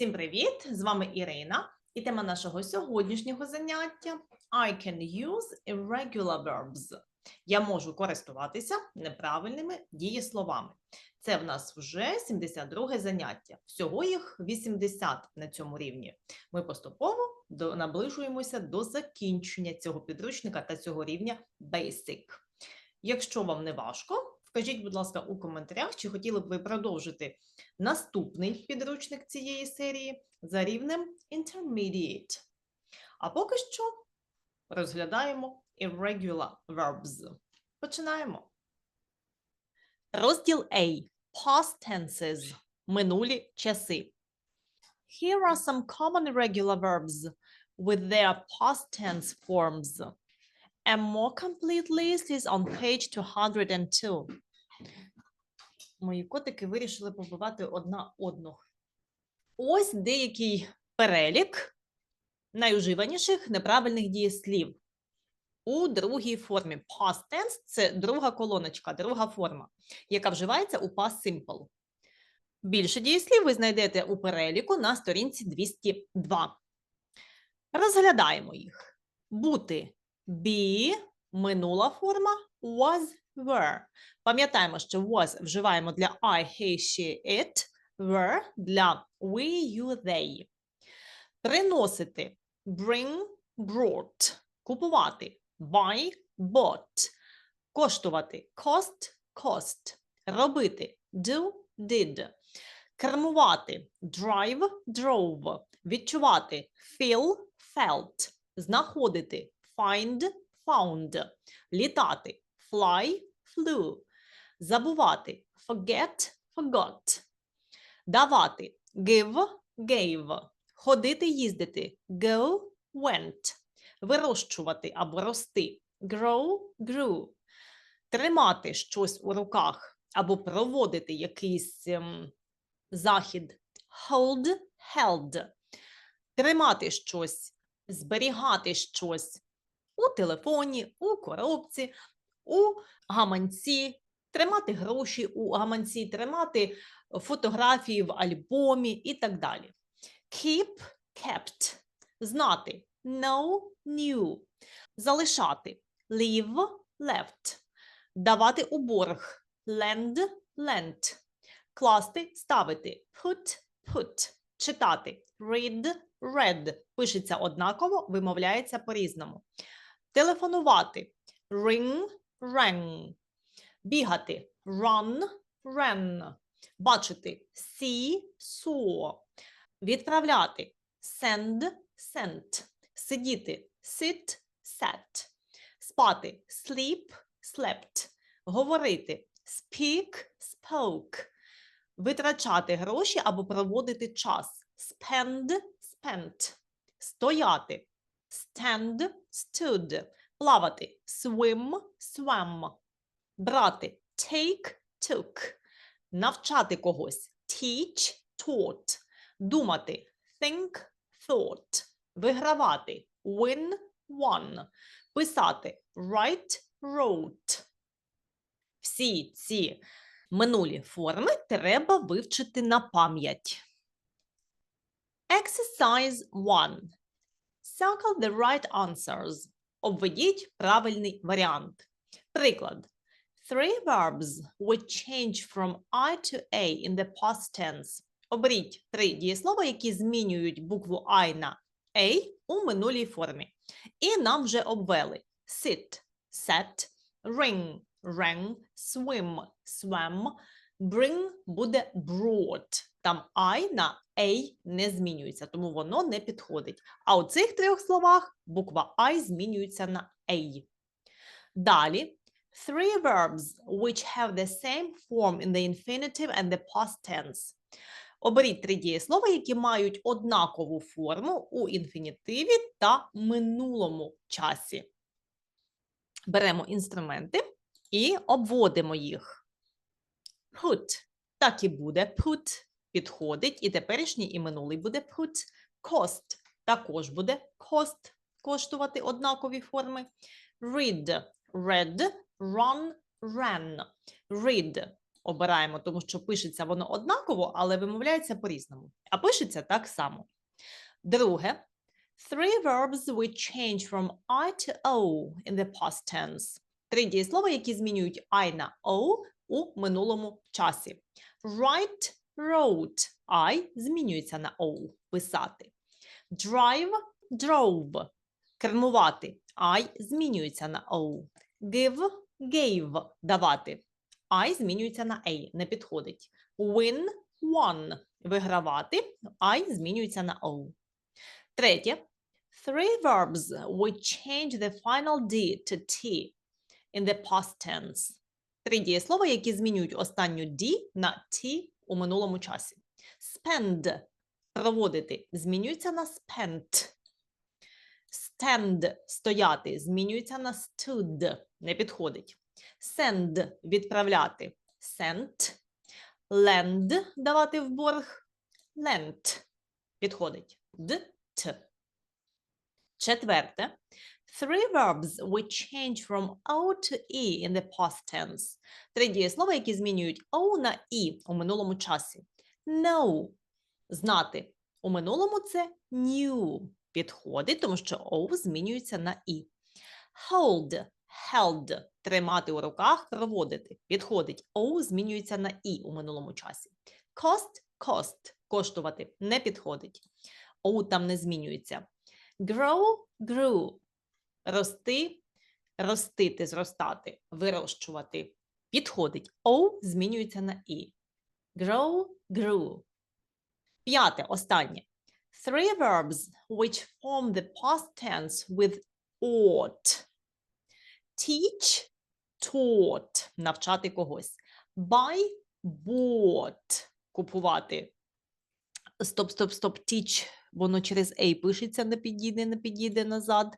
Всім привіт! З вами Ірина, і тема нашого сьогоднішнього заняття I can use irregular verbs. Я можу користуватися неправильними дієсловами. Це в нас вже 72 заняття. Всього їх 80 на цьому рівні. Ми поступово наближуємося до закінчення цього підручника та цього рівня Basic. Якщо вам не важко, вкажіть, будь ласка, у коментарях, чи хотіли б ви продовжити наступний підручник цієї серії за рівнем Intermediate. А поки що розглядаємо irregular verbs. Починаємо. Розділ A. Past tenses. Минулі часи. Here are some common irregular verbs with their past tense forms. A more complete list is on page 202. Мої котики вирішили побивати одна одну. Ось деякий перелік найуживаніших неправильних дієслів у другій формі. Past tense – це друга колоночка, друга форма, яка вживається у past simple. Більше дієслів ви знайдете у переліку на сторінці 202. Розглядаємо їх. Бути be – минула форма, was, were. Пам'ятаємо, що was вживаємо для I, he, she, it, were для we, you, they. Приносити bring, brought. Купувати buy, bought. Коштувати cost, cost. Робити do, did. Кермувати drive, drove. Відчувати feel, felt. Знаходити find, found. Літати fly, flew. Забувати forget, forgot. Давати give, gave. Ходити, їздити go, went. Вирощувати або рости grow, grew. Тримати щось у руках або проводити якийсь ем, захід hold, held. Тримати щось, зберігати щось у телефоні, у коробці, у гаманці, тримати гроші у гаманці, тримати фотографії в альбомі і так далі. Keep, kept. Знати know, knew. Залишати leave, left. Давати у борг lend, lent. Класти, ставити put, put. Читати read, read. Пишеться однаково, вимовляється по-різному. Телефонувати ring, rang. Бігати run, ran. Бачити see, saw. Відправляти send, sent. Сидіти sit, sat. Спати sleep, slept. Говорити speak, spoke. Витрачати гроші або проводити час spend, spent. Стояти stand, stood. Плавати swim, swam. Брати take, took. Навчати когось teach, taught. Думати think, thought. Вигравати win, won. Писати write, wrote. Всі ці минулі форми треба вивчити на пам'ять. Exercise 1. Circle the right answers. Обведіть правильний варіант. Приклад. Three verbs which change from I to A in the past tense. Оберіть три дієслова, які змінюють букву I на A у минулій формі. І нам вже обвели sit, set, ring, rang, swim, swam, bring буде brought. Там I на A не змінюється, тому воно не підходить. А у цих трьох словах буква I змінюється на A. Далі three verbs which have the same form in the infinitive and the past tense. Оберіть три дієслова, які мають однакову форму у інфінітиві та минулому часі. Беремо інструменти і обводимо їх. Put. Так і буде put. Підходить. І теперішній, і минулий буде put. Cost. Також буде cost. Коштувати однакові форми. Read. Read. Run. Ran. Read. обираємо, тому що пишеться воно однаково, але вимовляється по-різному. А пишеться так само. Друге. Three verbs which change from I to O in the past tense. Три дієслова, які змінюють I на O у минулому часі. Write, wrote. I змінюється на O. Писати. Drive, drove. Кермувати. I змінюється на O. Give, gave. Давати. I змінюється на A. Не підходить. Win, won. Вигравати. I змінюється на O. Третє. Three verbs which change the final D to T in the past tense. Три дієслова, які змінюють останню D на T у минулому часі. Spend – проводити, змінюється на spent. Stand – стояти, змінюється на stood. Не підходить. Send – відправляти. Sent. Lend – давати в борг. Lent. Підходить. D, T. Четверте. Three verbs which change from O to E in the past tense. Три дієслова, які змінюють O на E у минулому часі. Know – знати. У минулому це knew. Підходить, тому що O змінюється на E. Hold – held – тримати у руках, проводити. Підходить. O змінюється на E у минулому часі. Cost – cost – коштувати. Не підходить. O там не змінюється. Grow – grew рости, ростити, зростати, вирощувати. Підходить. O змінюється на І. Grow, grew. П'яте, останнє. Three verbs which form the past tense with ought. Teach, taught – навчати когось. Buy, bought – купувати. Стоп, стоп, стоп, teach, воно через A пишеться, не підійде, не підійде назад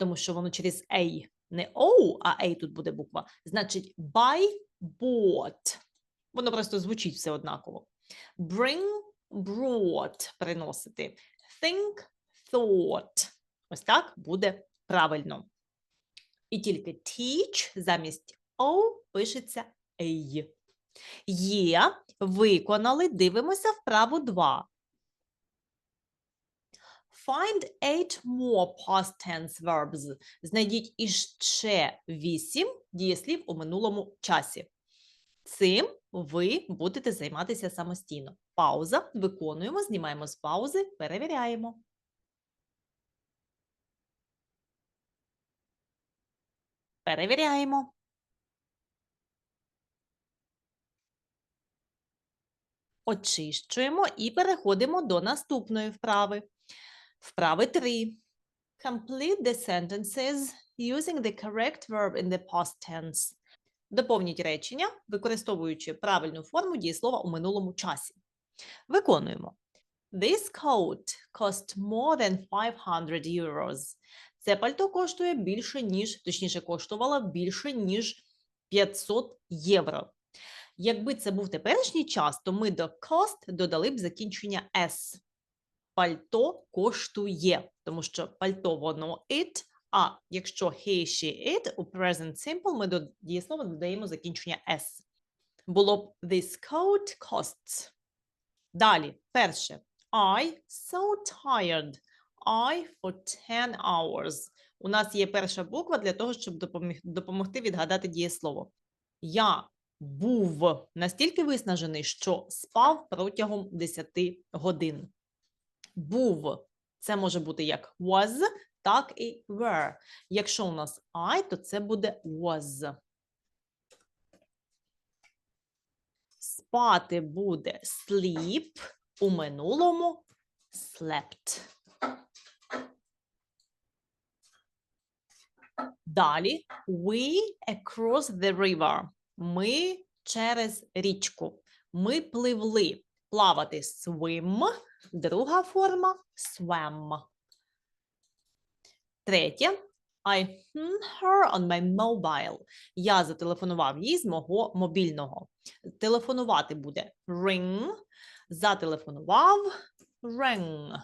тому що воно через A, не O, а A тут буде буква. Значить, buy, bought. Воно просто звучить все однаково. Bring, brought – приносити. Think, thought. Ось так буде правильно. І тільки teach замість O пишеться A. Є, виконали, дивимося вправу 2. Find eight more past tense verbs. Знайдіть іще вісім дієслів у минулому часі. Цим ви будете займатися самостійно. Пауза. Виконуємо, знімаємо з паузи, перевіряємо. Перевіряємо. Очищуємо і переходимо до наступної вправи. Вправи 3. Complete the sentences using the correct verb in the past tense. Доповніть речення, використовуючи правильну форму дієслова у минулому часі. Виконуємо. This coat cost more than 500 euros. Це пальто коштує більше, ніж, точніше, коштувало більше, ніж 500 євро. Якби це був теперішній час, то ми до cost додали б закінчення S пальто коштує, тому що пальто воно it, а якщо he, she, it, у present simple ми до дієслова додаємо закінчення s. Було б this coat costs. Далі, перше. I so tired. I for 10 hours. У нас є перша буква для того, щоб допомогти відгадати дієслово. Я був настільки виснажений, що спав протягом 10 годин був. Це може бути як was, так і were. Якщо у нас I, то це буде was. Спати буде sleep, у минулому slept. Далі we across the river. Ми через річку. Ми пливли. Плавати swim. Друга форма swam. Третє. I her on my mobile. Я зателефонував їй з мого мобільного. Телефонувати буде ring. Зателефонував rang.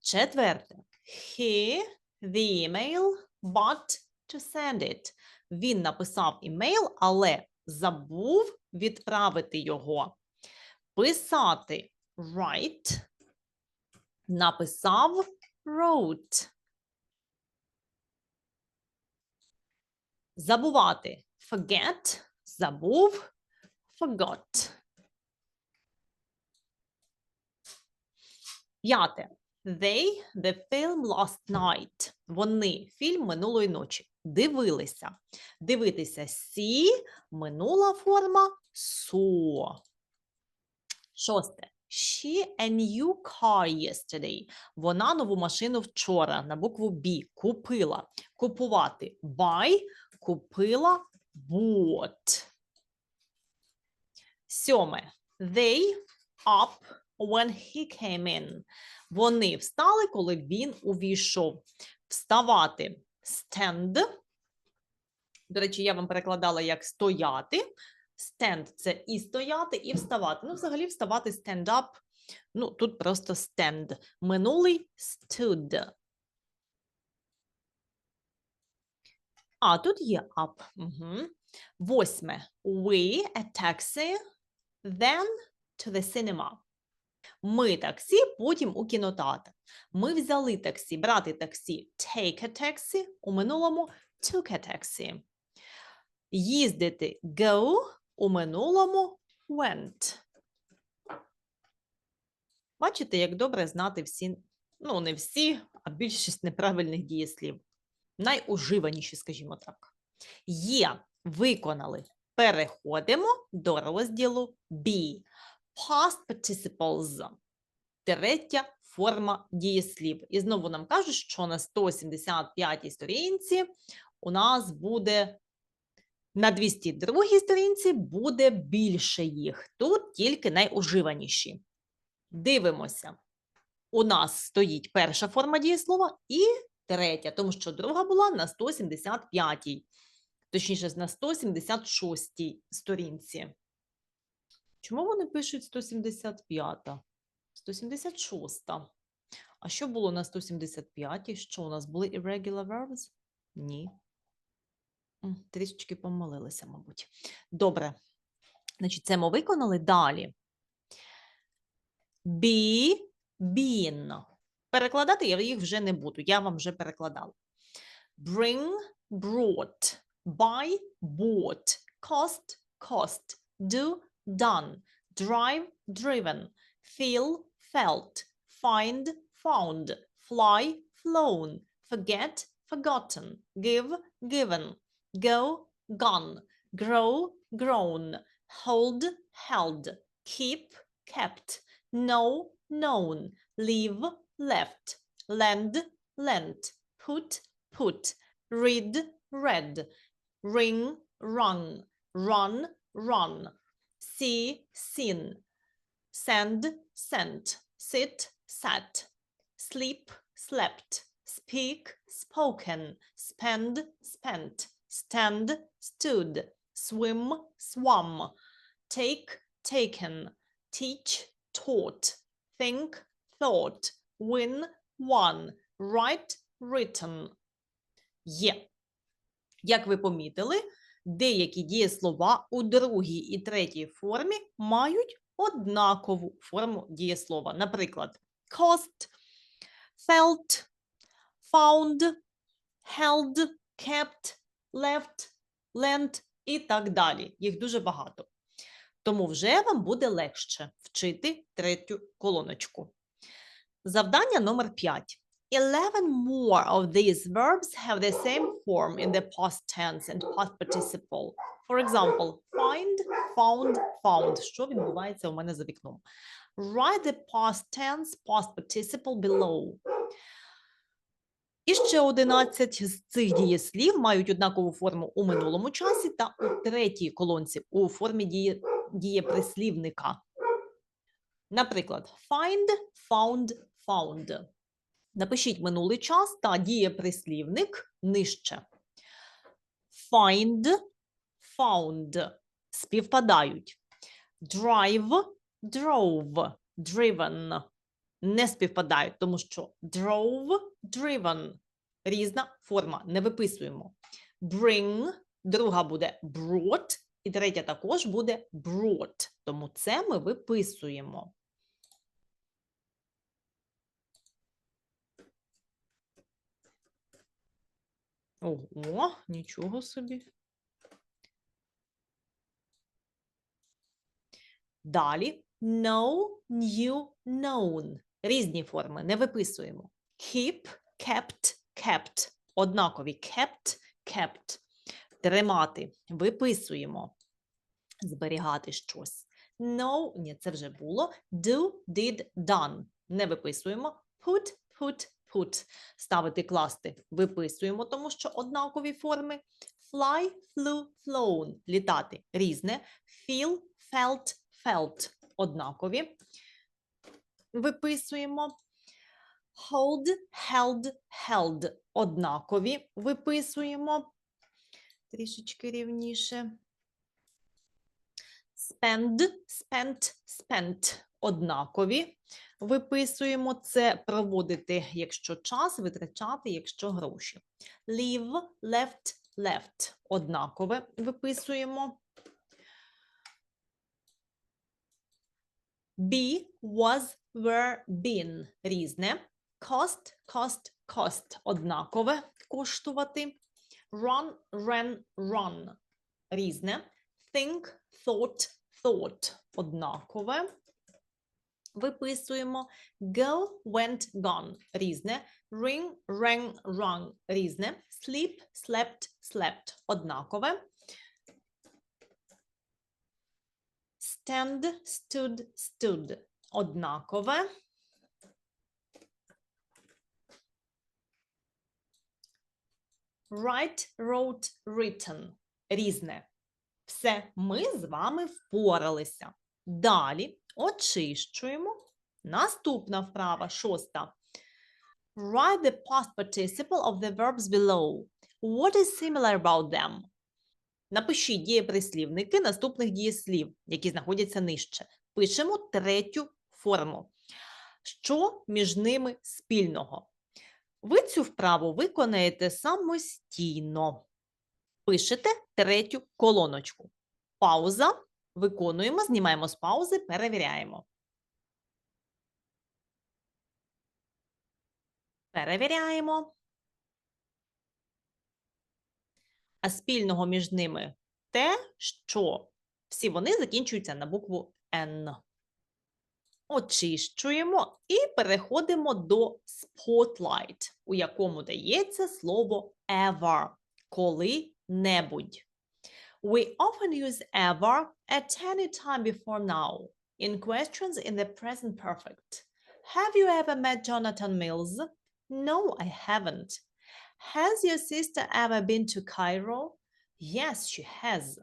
Четверте. He, the email, but to send it. Він написав імейл, але забув відправити його. Писати write, написав wrote. Забувати forget, забув, forgot. П'яте. They, the film last night. Вони фільм минулої ночі. Дивилися. Дивитися see, минула форма saw. Шосте. She a new car yesterday. Вона нову машину вчора на букву B купила. Купувати buy, купила bought. Сьоме. They up when he came in. Вони встали, коли він увійшов. Вставати stand. До речі, я вам перекладала як стояти. Stand – це і стояти, і вставати. Ну, взагалі, вставати stand up. Ну, тут просто stand. Минулий stood. А, тут є up. Угу. Восьме. We a taxi, then to the cinema. Ми таксі, потім у кінотеатр. Ми взяли таксі, брати таксі, take a taxi, у минулому took a taxi. Їздити go, у минулому went. Бачите, як добре знати всі, ну не всі, а більшість неправильних дієслів. Найуживаніші, скажімо так. Є, виконали. Переходимо до розділу B. Past participles. Третя форма дієслів. І знову нам кажуть, що на 175 сторінці у нас буде на 202 сторінці буде більше їх. Тут тільки найуживаніші. Дивимося. У нас стоїть перша форма дієслова і третя, тому що друга була на 175-й, точніше, на 176-й сторінці. Чому вони пишуть 175? 176. А що було на 175-й? Що у нас були irregular verbs? Ні. Трішечки помилилися, мабуть. Добре. Значить, це ми виконали далі. Be, been. Перекладати я їх вже не буду. Я вам вже перекладала. Bring, brought. Buy, bought. Cost, cost. Do, done. Drive, driven. Feel, felt. Find, found. Fly, flown. Forget, forgotten. Give, given. Go, gone. Grow, grown. Hold, held. Keep, kept. Know, known. Leave, left. Lend, lent. Put, put. Read, read. Ring, rung. Run, run. See, seen. Send, sent. Sit, sat. Sleep, slept. Speak, spoken. Spend, spent. Stand, stood. Swim, swum. Take, taken. Teach, taught. Think, thought. Win, won. Write, written. Є. Як ви помітили, деякі дієслова у другій і третій формі мають однакову форму дієслова. Наприклад, cost, felt, found, held, kept, left, lent і так далі. Їх дуже багато. Тому вже вам буде легше вчити третю колоночку. Завдання номер 5. 11 more of these verbs have the same form in the past tense and past participle. For example, find, found, found. Що відбувається у мене за вікном? Write the past tense, past participle below. І ще 11 з цих дієслів мають однакову форму у минулому часі та у третій колонці у формі діє, дієприслівника. Наприклад, find, found, found. Напишіть минулий час та дієприслівник нижче. Find, found співпадають. Drive, drove, driven не співпадають, тому що drove, driven різна форма, не виписуємо. Bring, друга буде brought, і третя також буде brought. Тому це ми виписуємо. Ого, нічого собі. Далі know, knew, known. Різні форми не виписуємо. Keep, kept, kept. Однакові kept, kept. Тримати. Виписуємо. Зберігати щось. No, ні, це вже було. Do, did, done. Не виписуємо. Put, put, put. Ставити, класти. Виписуємо, тому що однакові форми. Fly, flew, flown. Літати. Різне. Feel, felt, felt. Однакові. Виписуємо. Hold, held, held. Однакові. Виписуємо. Трішечки рівніше. Spend, spent, spent. Однакові. Виписуємо це проводити, якщо час, витрачати, якщо гроші. Leave, left, left. Однакове виписуємо. Be, was, were, been. Різне. Cost, cost, cost. Однакове коштувати. Run, ran, run. Різне. Think, thought, thought. Однакове. Виписуємо. Go, went, gone. Різне. Ring, rang, rung. Різне. Sleep, slept, slept. Однакове. Stand, stood, stood. Однакове. Write, wrote, written. Різне. Все, ми з вами впоралися. Далі очищуємо. Наступна вправа, шоста. Write the past participle of the verbs below. What is similar about them? Напишіть дієприслівники наступних дієслів, які знаходяться нижче. Пишемо третю форму. Що між ними спільного? Ви цю вправу виконаєте самостійно. Пишете третю колоночку. Пауза. Виконуємо, знімаємо з паузи, перевіряємо. Перевіряємо. А спільного між ними те, що всі вони закінчуються на букву N. Очищуємо і переходимо до spotlight, у якому дається слово ever, коли-небудь. We often use ever at any time before now in questions in the present perfect. Have you ever met Jonathan Mills? No, I haven't. Has your sister ever been to Cairo? Yes, she has.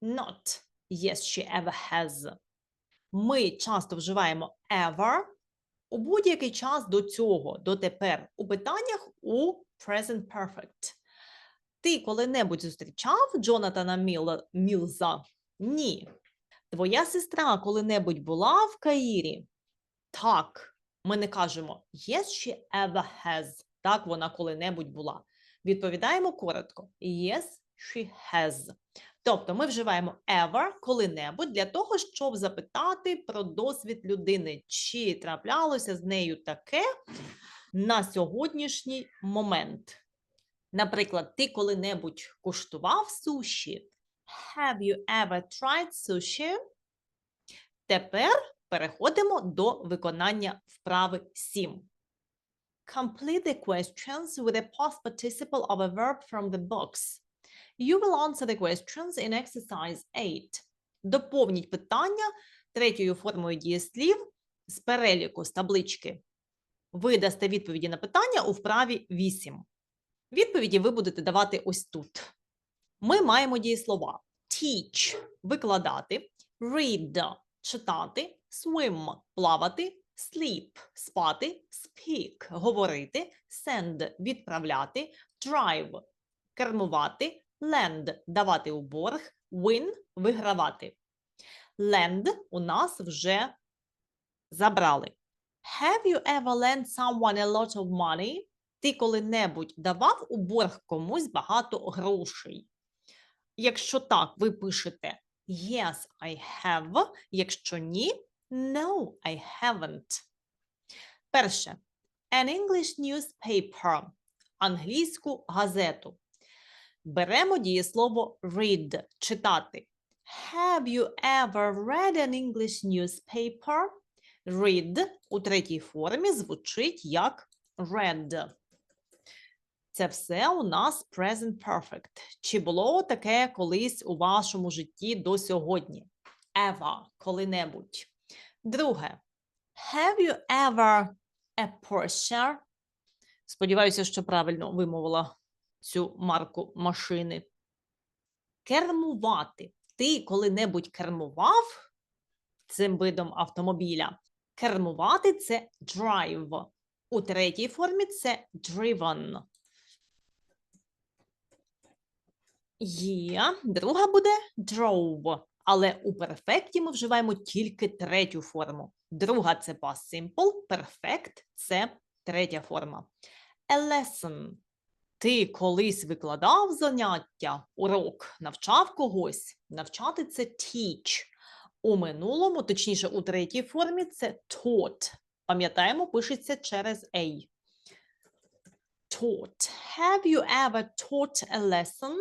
Not. Yes, she ever has. Ми часто вживаємо ever у будь-який час до цього, до тепер. У питаннях у present perfect. Ти коли-небудь зустрічав Джонатана Міла, Мілза? Ні. Твоя сестра коли-небудь була в Каїрі? Так. Ми не кажемо yes, she ever has. Так, вона коли-небудь була. Відповідаємо коротко. Yes, she has. Тобто ми вживаємо ever коли-небудь для того, щоб запитати про досвід людини, чи траплялося з нею таке на сьогоднішній момент. Наприклад, ти коли-небудь куштував суші? Have you ever tried sushi? Тепер переходимо до виконання вправи 7. Complete the questions with a past participle of a verb from the box. You will answer the questions in exercise 8. Доповніть питання третьою формою дієслів з переліку з таблички. Ви дасте відповіді на питання у вправі 8. Відповіді ви будете давати ось тут. Ми маємо дієслова teach викладати, read читати, swim плавати, sleep спати, speak говорити, send відправляти, drive кермувати, lend давати у борг, win вигравати. Lend у нас вже забрали. Have you ever lent someone a lot of money? Ти коли-небудь давав у борг комусь багато грошей? Якщо так, ви пишете Yes, I have. Якщо ні, No, I haven't. Перше. An English newspaper. Англійську газету. Беремо дієслово read читати. Have you ever read an English newspaper? Read у третій формі звучить як read. Це все у нас present perfect. Чи було таке колись у вашому житті до сьогодні? Ever, коли-небудь. Друге. Have you ever a Porsche? Сподіваюся, що правильно вимовила цю марку машини. Кермувати. Ти коли-небудь кермував цим видом автомобіля? Кермувати це drive. У третій формі це driven. Є. Друга буде drove. Але у перфекті ми вживаємо тільки третю форму. Друга це past simple, perfect – це третя форма. A lesson. Ти колись викладав заняття, урок, навчав когось. Навчати це teach. У минулому, точніше, у третій формі це taught. Пам'ятаємо, пишеться через A. Taught. Have you ever taught a lesson?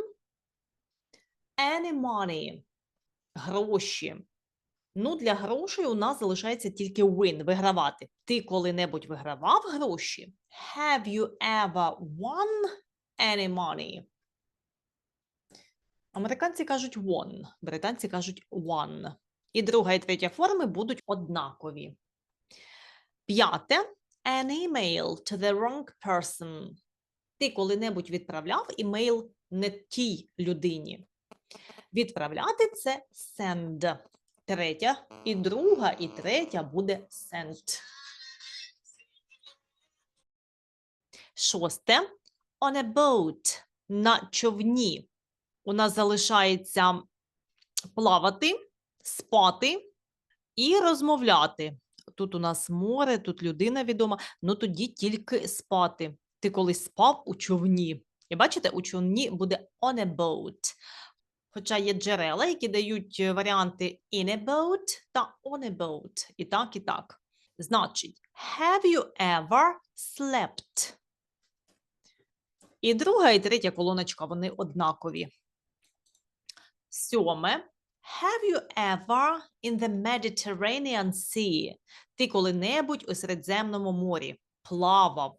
Any money. Гроші. Ну, для грошей у нас залишається тільки win, вигравати. Ти коли-небудь вигравав гроші? Have you ever won any money? Американці кажуть won, британці кажуть won. І друга і третя форми будуть однакові. П'яте. An email to the wrong person. Ти коли-небудь відправляв імейл не тій людині. Відправляти це send. Третя і друга, і третя буде sent. Шосте. On a boat. На човні. У нас залишається плавати, спати і розмовляти. Тут у нас море, тут людина відома, ну тоді тільки спати. Ти колись спав у човні. І бачите, у човні буде on a boat. Хоча є джерела, які дають е, варіанти in a boat та on a boat. І так, і так. Значить, have you ever slept? І друга, і третя колоночка, вони однакові. Сьоме. Have you ever in the Mediterranean Sea? Ти коли-небудь у Середземному морі плавав.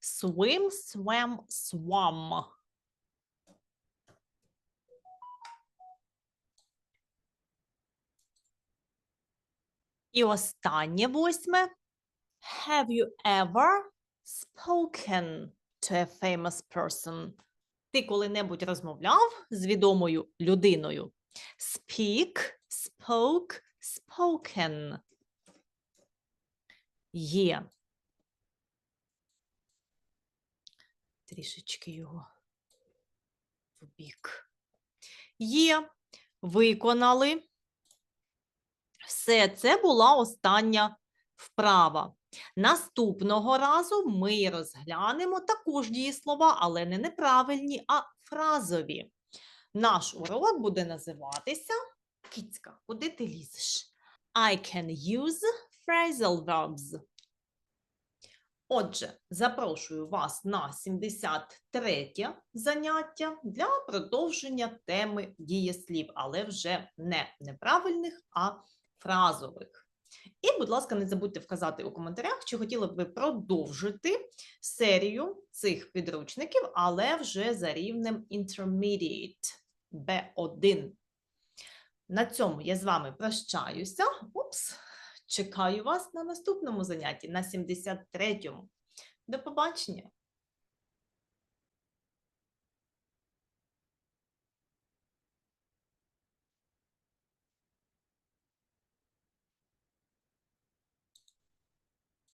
Swim, swam, swam. І останнє восьме. Have you ever spoken to a famous person? Ти коли-небудь розмовляв з відомою людиною? Speak, spoke, spoken. Є. Трішечки його в бік. Є. Виконали. Все, це була остання вправа. Наступного разу ми розглянемо також дієслова, але не неправильні, а фразові. Наш урок буде називатися Кіцька, куди ти лізеш? I can use phrasal verbs. Отже, запрошую вас на 73 заняття для продовження теми дієслів, але вже не неправильних, а фразових. І, будь ласка, не забудьте вказати у коментарях, чи хотіли б ви продовжити серію цих підручників, але вже за рівнем Intermediate B1. На цьому я з вами прощаюся. Упс, чекаю вас на наступному занятті, на 73-му. До побачення!